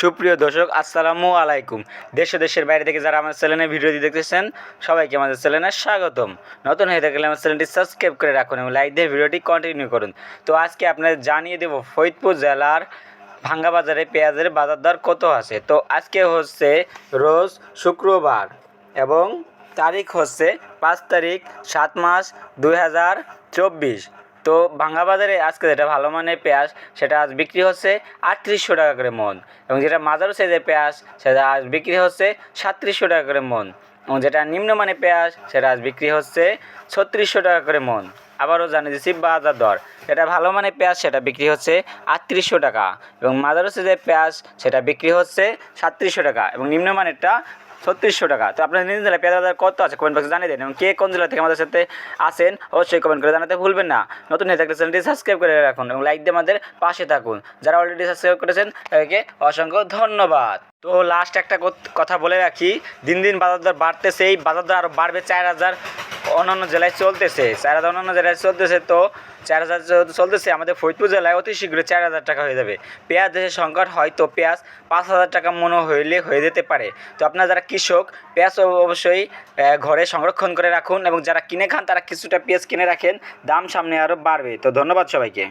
সুপ্রিয় দর্শক, আসসালামু আলাইকুম। দেশ দেশের বাইরে থেকে যারা আমার চ্যানেলে ভিডিওটি দেখতেছেন, সবাইকে আমাদের চ্যানেলে স্বাগতম। নতুন হয়ে থাকলে আমার চ্যানেলটি সাবস্ক্রাইব করে রাখুন এবং লাইক দিয়ে ভিডিওটি কন্টিনিউ করুন। তো আজকে আপনাদের জানিয়ে দেব ফরিদপুর জেলার ভাঙ্গা বাজারে পেঁয়াজের বাজার দর কত আছে? তো আজকে হচ্ছে রোজ শুক্রবার এবং তারিখ হচ্ছে পাঁচ তারিখ সাত মাস দুই হাজার চব্বিশ। তো ভাঙ্গা বাজারে আজকে যেটা ভালো মানের পেঁয়াজ, সেটা আজ বিক্রি হচ্ছে আটত্রিশশো টাকা করে মন। এবং যেটা মাজারো সাইজের পেঁয়াজ, সেটা আজ বিক্রি হচ্ছে সাতত্রিশশো টাকা করে মন। এবং যেটা নিম্নমানের পেঁয়াজ, সেটা আজ বিক্রি হচ্ছে ছত্রিশশো টাকা করে মন। আবারও জানিয়ে দিচ্ছি বাজার দর। যেটা ভালো মানের পেঁয়াজ, সেটা বিক্রি হচ্ছে আটত্রিশশো টাকা। এবং মাজারো সাইজের পেঁয়াজ, সেটা বিক্রি হচ্ছে সাতত্রিশশো টাকা। এবং নিম্নমানেরটা ছত্রিশশো টাকা। তো আপনার নিজের জেলায় পেঁয়াজ বাজার কত আছে কমেন্ট বক্সে জানিয়ে দেন এবং কে কোন জেলা থেকে আমাদের সাথে আসেন অবশ্যই কমেন্ট করে জানাতে ভুলবেন না। নতুন হয়ে থাকলে চ্যানেলটি সাবস্ক্রাইব করে রাখুন এবং লাইক দিয়ে আমাদের পাশে থাকুন। যারা অলরেডি সাবস্ক্রাইব করেছেন, তাদেরকে অসংখ্য ধন্যবাদ। তো লাস্ট একটা কথা বলে রাখি। দিন দিন বাজার দর বাড়তেছে, এই বাজার দর আরও বাড়বে চার হাজার অন্যান্য জেলায় চলতেছে, চার হাজার অন্যান্য জেলায় চলতেছে, তো চার হাজার চলতেছে, আমাদের ফরিদপুর জেলায় অতি শীঘ্রই চার হাজার টাকা হয়ে যাবে। পেঁয়াজ দেশের সংকট হয়তো পেঁয়াজ পাঁচ হাজার টাকা মনে হইলে হয়ে যেতে পারে। তো আপনারা যারা কৃষক, পেঁয়াজ অবশ্যই ঘরে সংরক্ষণ করে রাখুন এবং যারা কিনে খান, তারা কিছুটা পেঁয়াজ কিনে রাখেন, দাম সামনে আরও বাড়বে। তো ধন্যবাদ সবাইকে।